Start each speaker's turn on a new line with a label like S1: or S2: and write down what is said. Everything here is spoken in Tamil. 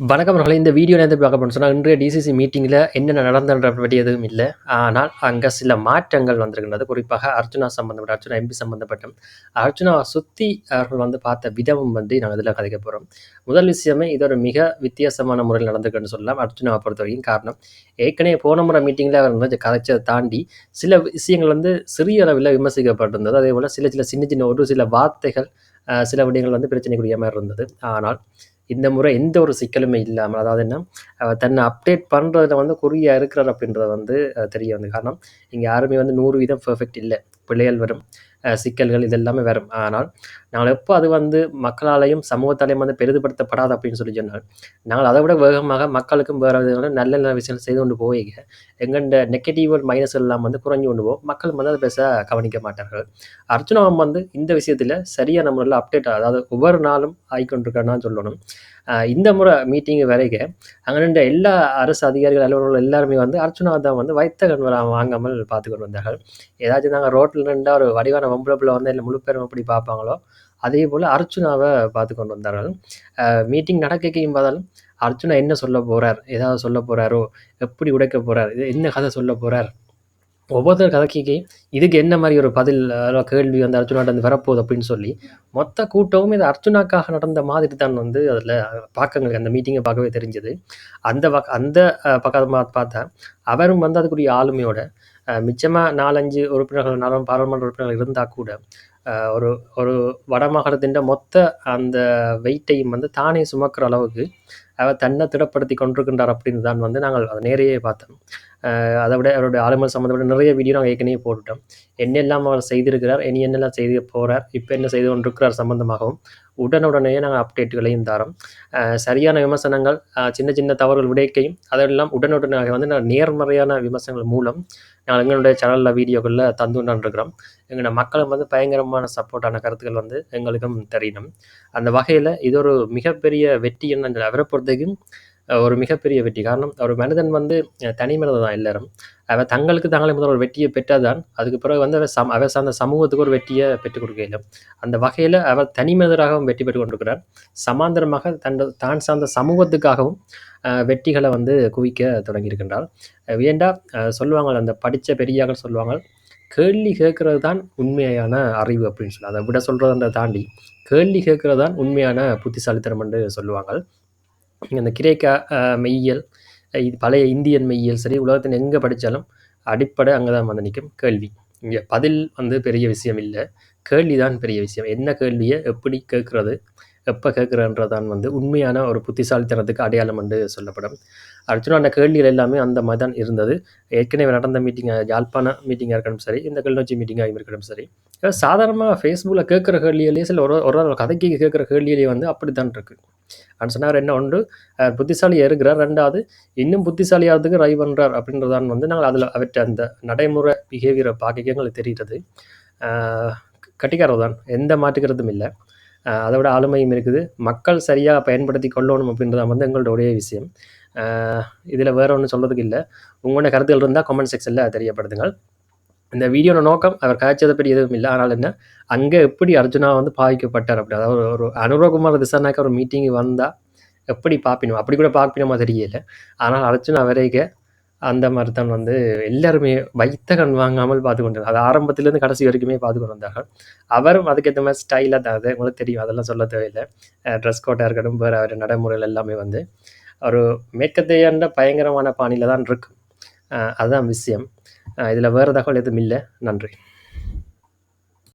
S1: வணக்கம் அவர்களை இந்த வீடியோ எது பார்க்க சொன்னால் இன்றைய டிசிசி மீட்டிங்கில் என்னென்ன நடந்தன்ற பற்றி எதுவும் இல்லை ஆனால் அங்கே சில மாற்றங்கள் வந்திருக்கின்றது. குறிப்பாக அர்ஜுனா சம்பந்தப்பட்ட அர்ச்சுனா எம்பி சம்பந்தப்பட்ட அர்ஜுனா சுத்தி அவர்கள் வந்து பார்த்த விதமும் வந்து நாங்கள் இதில் கதைக்க போகிறோம் முதல் விஷயமே இது ஒரு மிக வித்தியாசமான முறையில் நடந்திருக்குன்னு சொல்லலாம். பொறுத்த பொறுத்தவரைக்கும். காரணம், ஏற்கனவே போன முறை மீட்டிங்கில் அவர் வந்து கதைச்சதை தாண்டி, சில விஷயங்கள் வந்து சிறிய அளவில் விமர்சிக்கப்பட்டிருந்தது. அதே போல் சில சில சின்ன சின்ன ஒரு சில வார்த்தைகள், சில விடயங்கள் வந்து பிரச்சனைக்குரிய மாதிரி இருந்தது. ஆனால், இந்த முறை எந்த ஒரு சிக்கலுமே இல்லாமல் அதாவது என்ன, தன்னை அப்டேட் பண்ணுறதுல வந்து குறியா இருக்கிறார் அப்படின்றது வந்து தெரிய வந்து காரணம், இங்கே யாருமே வந்து 100% பெர்ஃபெக்ட் இல்லை பிழைகள் வரும். சிக்கல்கள் இது எல்லாமே வரும். ஆனால், நாங்கள் எப்போ அது வந்து மக்களாலையும் சமூகத்தாலையும் வந்து பெரிதுபடுத்தப்படாது அப்படின்னு சொல்லி சொன்னால், நாங்கள் அதை விட வேகமாக மக்களுக்கும் வேறு விதமான நல்ல நல்ல விஷயங்கள் செய்து கொண்டு போகைக, எங்கண்ட நெகட்டிவ் மைனஸ் எல்லாம் வந்து குறைஞ்சு கொண்டு போகும். மக்கள் வந்து அதை பேச கவனிக்க மாட்டார்கள். அர்ஜுனாவம் வந்து இந்த விஷயத்தில் சரியான முறையில அப்டேட் அதாவது ஒவ்வொரு நாளும் ஆகிக்கொண்டிருக்கான்னு தான் சொல்லணும். இந்த முறை மீட்டிங் வரைக, அங்கே நின்ற எல்லா அரசு அதிகாரிகள், அலுவலர்கள் எல்லாருமே வந்து அர்ச்சுனாவ தான் வந்து வைத்த கண்வரம் வாங்காமல் பார்த்துக்கொண்டு வந்தார்கள். ஏதாச்சும் நாங்கள் ரோட்டில் நின்றா ஒரு வடிவான பொம்பள புள்ள இல்லை முழு பேரும் எப்படி பார்ப்பாங்களோ, அதேபோல அர்ச்சுனாவை பார்த்து கொண்டு வந்தார்கள். மீட்டிங் நடக்கைக்கும் பார்த்தாலும், அர்ச்சுனா என்ன சொல்ல போகிறார் ஏதாவது சொல்ல போகிறாரோ எப்படி உடைக்க போகிறார் இது என்ன கதை சொல்லப் போகிறார் ஒவ்வொருத்தர் கதைக்கு இதுக்கு என்ன மாதிரி ஒரு பதில் கேள்வி வந்து அர்ச்சுனாட்ட வந்து வரப்போகுது அப்படின்னு சொல்லி, மொத்த கூட்டமும் இது அர்ச்சுனாக்காக நடந்த மாதிரி தான் வந்து அதில் பார்க்க அந்த மீட்டிங்கை பார்க்கவே தெரிஞ்சது. அந்த வக அந்த பக்கமாக பார்த்தா, அவரும் வந்து அதுக்குரிய ஆளுமையோட, மிச்சமாக நாலஞ்சு உறுப்பினர்கள் நாலு பாராளுமன்ற உறுப்பினர்கள் இருந்தால் கூட, ஒரு ஒரு வடமாகாணத்தின் மொத்த அந்த வெயிட்டையும் வந்து தானே சுமக்கிற அளவுக்கு, அவர் தன்னை திடப்படுத்தி கொண்டிருக்கின்றார் அப்படின்னு தான் வந்து நாங்கள் அதை நேரையே பார்த்தோம். அதை விட அவருடைய ஆளுமை சம்மந்தப்பட்ட நிறைய வீடியோ நாங்கள் ஏற்கனவே போட்டுட்டோம். என்னெல்லாம் அவர் செய்திருக்கிறார், இனி என்னெல்லாம் செய்து போகிறார் இப்போ என்ன செய்து கொண்டிருக்கிறார் சம்மந்தமாகவும் உடனுடனே நாங்கள் அப்டேட்டுகளையும் தரோம் சரியான விமர்சனங்கள், சின்ன சின்ன தவறுகள் விடைக்கையும், அதெல்லாம் உடனுடனாக வந்து நான் நேர்மறையான விமர்சனங்கள் மூலம், நாங்கள் எங்களுடைய சேனலில் வீடியோக்களில் தந்து கொண்டு இருக்கிறோம். எங்களோட மக்களும் வந்து பயங்கரமான சப்போர்ட்டான கருத்துக்கள் வந்து எங்களுக்கும் தெரியணும். அந்த வகையில் இது ஒரு மிகப்பெரிய வெற்றி என்ன அவரை பொறுத்தவரைக்கும் ஒரு மிகப்பெரிய வெற்றி. காரணம், ஒரு மனிதன் வந்து தனி மனிதன் தான் எல்லாரும். அவர் தங்களுக்கு தாங்களே முதல் ஒரு வெற்றியை பெற்றாதான் அதுக்கு பிறகு வந்து அவர் சம் அவர் சார்ந்த சமூகத்துக்கு ஒரு வெற்றியை பெற்றுக் கொடுக்கல அந்த வகையில் அவர் தனி மனிதராகவும் வெற்றி பெற்று கொண்டிருக்கிறார். சமாந்தரமாக தன் தான் சார்ந்த சமூகத்துக்காகவும் வெற்றிகளை வந்து குவிக்க தொடங்கியிருக்கின்றார். ஏன்டா சொல்லுவாங்க அந்த படித்த பெரியார்கள் சொல்லுவாங்க, கேள்வி கேட்கறது தான் உண்மையான அறிவு அப்படின்னு சொல்லி. அதை விட சொல்கிறத தாண்டி, கேள்வி கேட்கறது தான் உண்மையான புத்திசாலித்தனம் என்று சொல்லுவாங்க அந்த கிரேக்க மெய்யியல், இது பழைய இந்தியன் மெய்யியல் சரி, உலகத்தின் எங்கே படித்தாலும் அடிப்படை அங்கே தான் வந்து நிற்கும் கேள்வி. இங்கே பதில் வந்து பெரிய விஷயம் இல்லை கேள்வி தான் பெரிய விஷயம். என்ன கேள்வியை எப்படி கேட்குறது எப்போ கேட்குறன்றதான் வந்து உண்மையான ஒரு புத்திசாலித்தனத்துக்கு அடையாளம் என்று சொல்லப்படும். அர்ச்சுனாவோட கேள்விகள் எல்லாமே அந்த மாதிரி தான் இருந்தது. ஏற்கனவே நடந்த மீட்டிங் யாழ்ப்பாண மீட்டிங்காக இருக்கட்டும் சரி, இந்த கிளிநொச்சி மீட்டிங்காக இருக்கட்டும் சரி, சாதாரணமாக ஃபேஸ்புக்கில் கேட்குற கேள்வியிலே சில ஒரு ஒரு கதைக்கு கேட்குற கேள்விகளே வந்து அப்படித்தான் இருக்குது அப்படின்னு சொன்னார் என்ன ஒன்று புத்திசாலி இருக்கிறார். ரெண்டாவது இன்னும் புத்திசாலியாகிறதுக்கு ரை பண்ணுறார் அப்படின்றதான் வந்து நாங்கள் அதில் அவற்றை அந்த நடைமுறை பிஹேவியரை பார்க்க எங்களுக்கு தெரிகிறது. கட்டிக்காரர் தான். எந்த மாற்றுக்கிறதும் இல்லை அதோட அதை விட ஆளுமையும் இருக்குது. மக்கள் சரியாக பயன்படுத்தி கொள்ளணும் அப்படின்றத வந்து எங்களோட ஒரே விஷயம். இதில் இதில வேற ஒண்ணும் சொல்றதுக்கு இல்ல. உங்களோட கருத்துகள் இருந்தால் கமெண்ட் செக்ஷனில் தெரியப்படுத்துங்கள். இந்த வீடியோட நோக்கம் அவர் காய்ச்சதை பற்றி எதுவும் இல்லை ஆனால் என்ன, அங்கே எப்படி அர்ஜுனா வந்து பாதிக்கப்பட்டார் அப்படி அதாவது ஒரு அனுரகுமார் திசாநாயக்கா ஒரு மீட்டிங் வந்தால் எப்படி பார்ப்பினோம், அப்படி கூட பார்ப்பினோமா தெரியல. ஆனால் அர்ஜுனா வரைக அந்த மாதிரி தான் வந்து எல்லாருமே வைத்த கண் வாங்காமல் பார்த்து கொண்டார். அது ஆரம்பத்திலிருந்து கடைசி வரைக்குமே பார்த்து கொண்டு வந்தார்கள். அவரும் அதுக்கேற்ற மாதிரி ஸ்டைலாக தான் அது உங்களுக்கு தெரியும். அதெல்லாம் சொல்ல தேவையில்ல. ட்ரெஸ் கோட்டாக இருக்கட்டும், வேறு அவர் நடைமுறைகள் எல்லாமே வந்து ஒரு மேற்கத்தையான பயங்கரமான பாணியில் தான் இருக்கும். அதுதான் விஷயம். இதில் வேறு தகவல் எதுவும் இல்லை நன்றி.